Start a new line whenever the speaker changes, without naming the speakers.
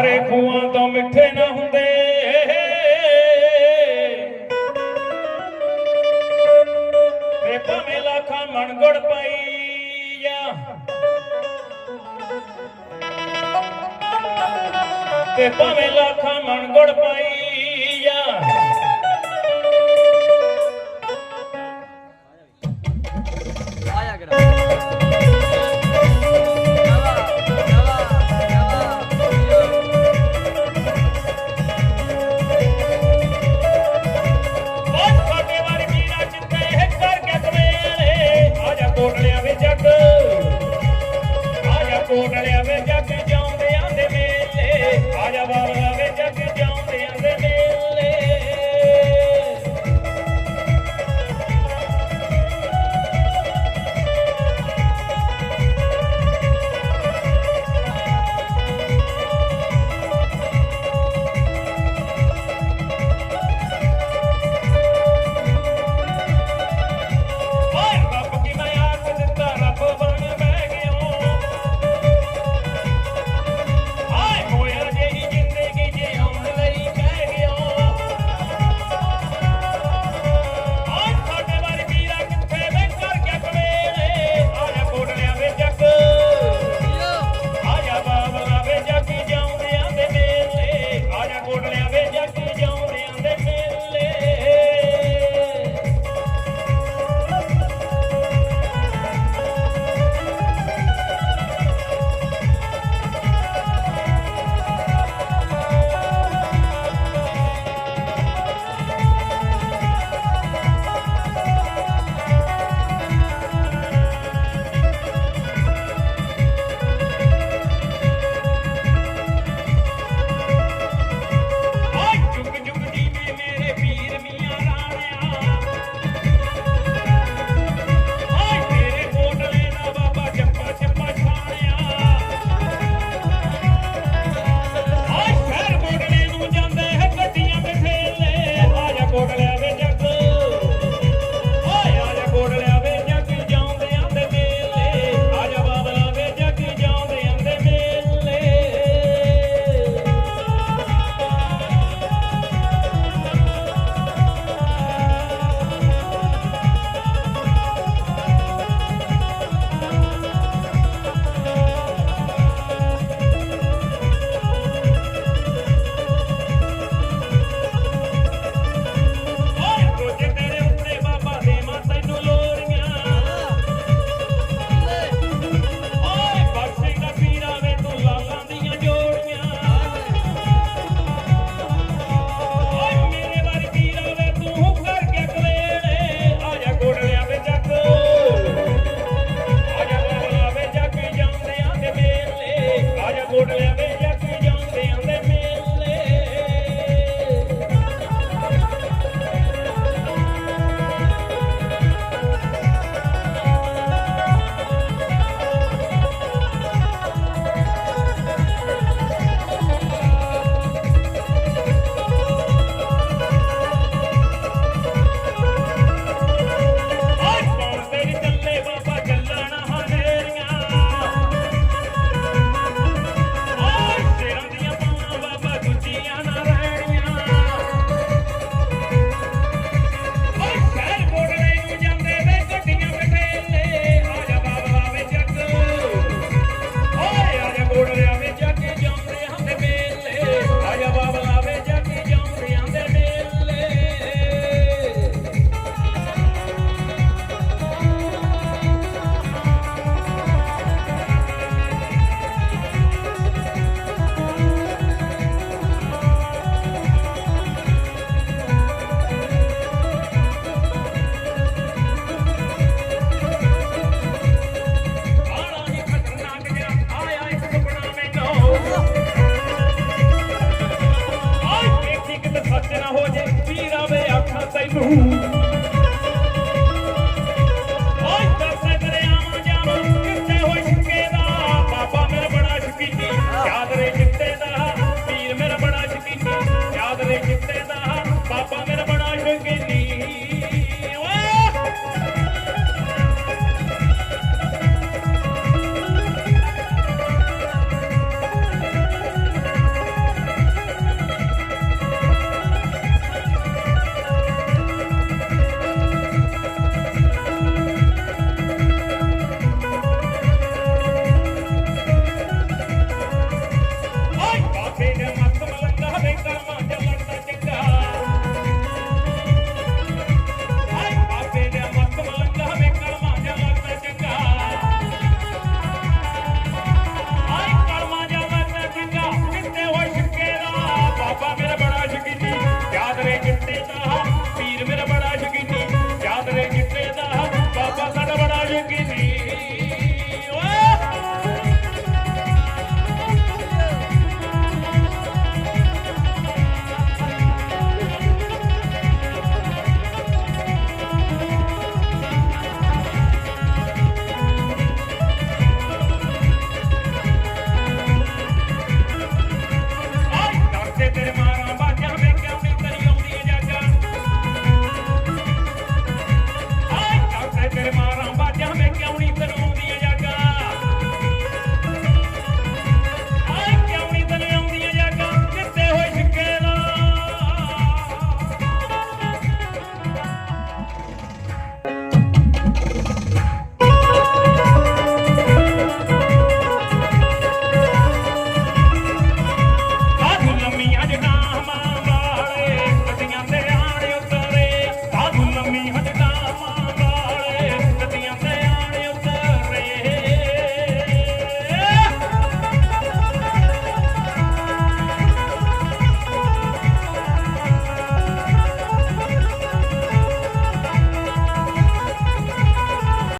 ਸਾਰੇ ਖੂਹਾਂ ਤੋਂ ਮਿੱਠੇ ਨਾ ਹੁੰਦੇ। ਤੇ ਭਾਵੇਂ ਲੱਖਾਂ ਮਣਗੜ ਪਾਈ ਜਾਂ। ਤੇ ਭਾਵੇਂ ਲੱਖਾਂ ਮਣਗੜ ਪਾਈ 嗯。